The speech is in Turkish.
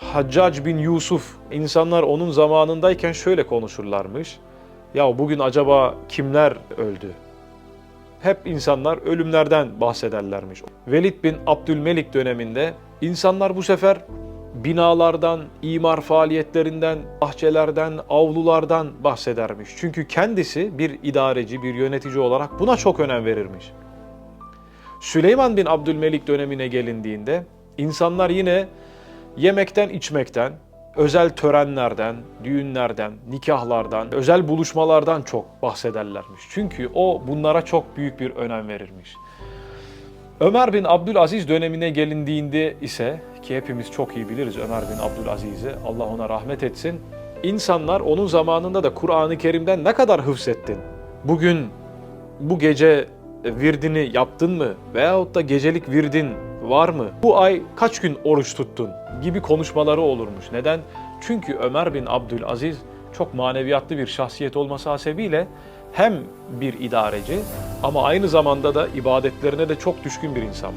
Haccac bin Yusuf, insanlar onun zamanındayken şöyle konuşurlarmış. Ya bugün acaba kimler öldü? Hep insanlar ölümlerden bahsederlermiş. Velid bin Abdülmelik döneminde insanlar bu sefer binalardan, imar faaliyetlerinden, bahçelerden, avlulardan bahsedermiş. Çünkü kendisi bir idareci, bir yönetici olarak buna çok önem verirmiş. Süleyman bin Abdülmelik dönemine gelindiğinde insanlar yine yemekten, içmekten, özel törenlerden, düğünlerden, nikahlardan, özel buluşmalardan çok bahsederlermiş. Çünkü o bunlara çok büyük bir önem verirmiş. Ömer bin Abdülaziz dönemine gelindiğinde ise ki hepimiz çok iyi biliriz Ömer bin Abdülaziz'i Allah ona rahmet etsin. İnsanlar onun zamanında da Kur'an-ı Kerim'den ne kadar hıfzettin? Bugün bu gece virdini yaptın mı? Veyahut da gecelik virdin var mı? Bu ay kaç gün oruç tuttun? Gibi konuşmaları olurmuş. Neden? Çünkü Ömer bin Abdülaziz çok maneviyatlı bir şahsiyet olması hasebiyle hem bir idareci ama aynı zamanda da ibadetlerine de çok düşkün bir insanmış.